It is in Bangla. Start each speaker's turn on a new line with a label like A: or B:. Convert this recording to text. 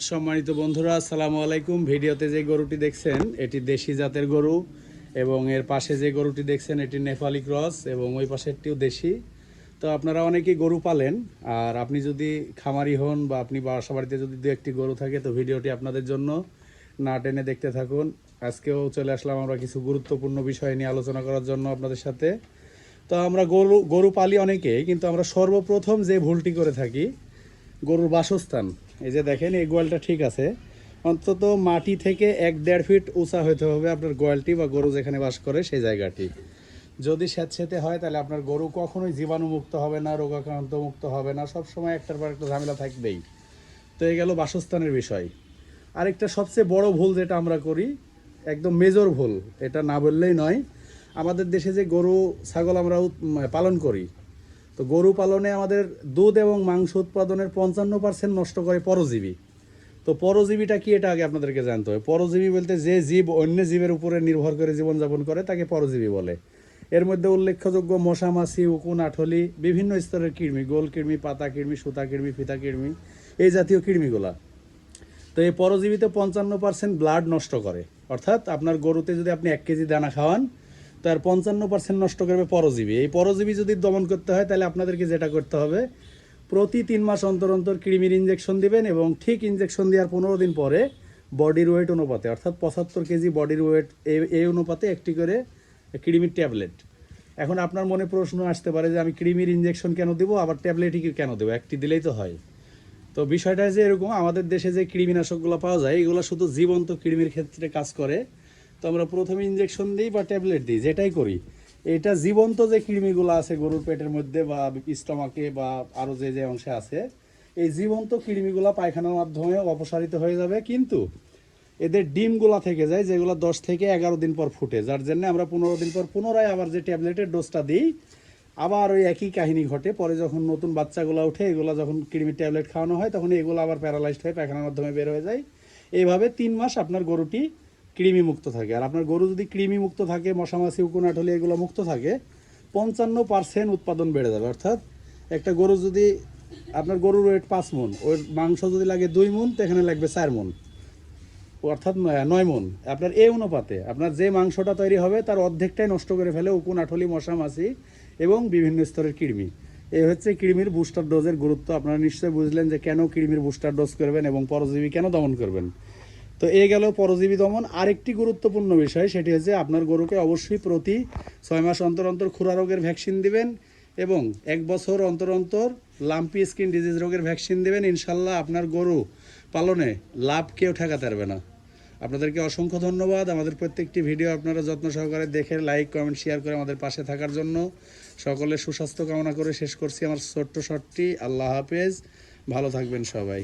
A: সম্মানিত বন্ধুরা, আসসালামু আলাইকুম। ভিডিওতে যে গরুটি দেখছেন, এটি দেশি জাতের গরু এবং এর পাশে যে গরুটি দেখছেন, এটি নেপালি ক্রস এবং ওই পাশেরটিও দেশি। তো আপনারা অনেকেই গরু পালেন, আর আপনি যদি খামারি হন বা আপনি বাসা বাড়িতে যদি দু একটি গরু থাকে, তো ভিডিওটি আপনাদের জন্য না টেনে দেখতে থাকুন। আজকেও চলে আসলাম আমরা কিছু গুরুত্বপূর্ণ বিষয় নিয়ে আলোচনা করার জন্য আপনাদের সাথে। তো আমরা গরু গরু পালি অনেকেই, কিন্তু আমরা সর্বপ্রথম যে ভুলটি করে থাকি, গরুর বাসস্থান। এই যে দেখেন, এই গোয়ালটা ঠিক আছে। অন্তত মাটি থেকে এক দেড় ফিট উঁচা হতে হবে আপনার গোয়ালটি বা গরু যেখানে বাস করে সেই জায়গাটি। যদি স্যাঁতসেঁতে হয়, তাহলে আপনার গরু কখনোই জীবাণুমুক্ত হবে না রোগাক্রান্ত মুক্ত হবে না। সব সময় একটার পর একটা ঝামেলা থাকবেই। তো এই গেল বাসস্থানের বিষয়। আরেকটা সবচেয়ে বড় ভুল যেটা আমরা করি, একদম মেজর ভুল, এটা না বললেই নয়। আমাদের দেশে যে গরু, ছাগল আমরা পালন করি তো গরু পালনে আমাদের দুধ এবং মাংস উৎপাদনের পঞ্চান্ন পার্সেন্ট নষ্ট করে পরজীবী। তো পরজীবীটা কি এটা আগে আপনাদেরকে জানতে হবে। পরজীবী বলতে যে জীব অন্য জীবের উপরে নির্ভর করে জীবনযাপন করে তাকে পরজীবী বলে। এর মধ্যে উল্লেখযোগ্য মশা মাছি উকুন, আঠলি, বিভিন্ন স্তরের কৃমি, গোল কৃমি, পাতা কৃমি, সুতা কৃমি, ফিতা কৃমি, এই জাতীয় কৃমিগুলা। তো এই পরজীবীতে পঞ্চান্ন পার্সেন্ট ব্লাড নষ্ট করে। অর্থাৎ আপনার গরুতে যদি আপনি এক কেজি দানা খাওয়ান তার পঞ্চান্ন পার্সেন্ট নষ্ট করবে পরজীবী। এই পরজীবী যদি দমন করতে হয়, তাহলে আপনাদেরকে যেটা করতে হবে, প্রতি তিন মাস অন্তর অন্তর কৃমির ইঞ্জেকশন দিবেন এবং ঠিক ইঞ্জেকশন দেওয়ার পনেরো দিন পরে বডির ওয়েট অনুপাতে, অর্থাৎ পঁচাত্তর কেজি বডির ওয়েট এই অনুপাতে একটি করে কৃমির ট্যাবলেট। এখন আপনার মনে প্রশ্ন আসতে পারে যে আমি কৃমির ইঞ্জেকশন কেন দেবো, আবার ট্যাবলেটই কেন দেবো? একটি দিলেই তো হয়। তো বিষয়টা যে এরকম, আমাদের দেশে যে কৃমিনাশকগুলো পাওয়া যায়, এগুলো শুধু জীবন্ত কৃমির ক্ষেত্রে কাজ করে। তো আমরা প্রথমে ইঞ্জেকশন দিই বা ট্যাবলেট দিই, যেটাই করি। এটা জীবন্ত যে কৃমিগুলো আছে গরুর পেটের মধ্যে বা স্টমাকে বা আরও যে যে অংশে আছে, এই জীবন্ত কৃমিগুলো পায়খানার মাধ্যমে অপসারিত হয়ে যাবে। কিন্তু এদের ডিমগুলা থেকে যায়, যেগুলো দশ থেকে এগারো দিন পর ফুটে, যার জন্য আমরা পনেরো দিন পর পুনরায় আবার যে ট্যাবলেটের ডোজটা দিই, আবার ওই একই কাহিনী ঘটে। পরে যখন নতুন বাচ্চাগুলো ওঠে, এগুলো যখন কৃমির ট্যাবলেট খাওয়ানো হয়, তখন এগুলো আবার প্যারালাইজড হয়ে পায়খানার মাধ্যমে বের হয়ে যায়। এইভাবে তিন মাস আপনার গরুটি কৃমি মুক্ত থাকে। আর আপনার গরু যদি কৃমি মুক্ত থাকে মশামাছি উকুনাঠলি এগুলো মুক্ত থাকে, পঞ্চান্ন পার্সেন্ট উৎপাদন বেড়ে যাবে। অর্থাৎ একটা গরু যদি, আপনার গরুর ওয়েট পাঁচ মন, ওর মাংস যদি লাগে দুই মন, তো এখানে লাগবে চার মন। অর্থাৎ নয়- মন। আপনার এই অনুপাতে, আপনার যে মাংসটা তৈরি হবে, তার অর্ধেকটাই নষ্ট করে ফেলে উকুন, আঠলি, মশা এবং বিভিন্ন স্তরের কৃমি। এই হচ্ছে কৃমির বুস্টার ডোজের গুরুত্ব। আপনারা নিশ্চয়ই বুঝলেন যে কেন কৃমির বুস্টার ডোজ করবেন এবং পরজীবী কেন দমন করবেন। তো এ গেল পরজীবী দমন। আরেকটি গুরুত্বপূর্ণ বিষয় সেটি হচ্ছে আপনার গরুকে অবশ্যই প্রতি ছয় মাস অন্তর অন্তর খুরা রোগের ভ্যাকসিন দিবেন এবং এক বছর অন্তর অন্তর লাম্পি স্কিন ডিজিজ রোগের ভ্যাকসিন দেবেন। ইনশাল্লাহ আপনার গরু পালনে লাভ কেউ ঠেকাতে পারবে না। আপনাদেরকে অসংখ্য ধন্যবাদ। আমাদের প্রত্যেকটি ভিডিও আপনারা যত্ন সহকারে দেখে, লাইক, কমেন্ট, শেয়ার করে আমাদের পাশে থাকার জন্য। সকলে সুস্বাস্থ্য কামনা করে শেষ করছি আমার ছোট্ট শটটি। আল্লাহ হাফেজ। ভালো থাকবেন সবাই।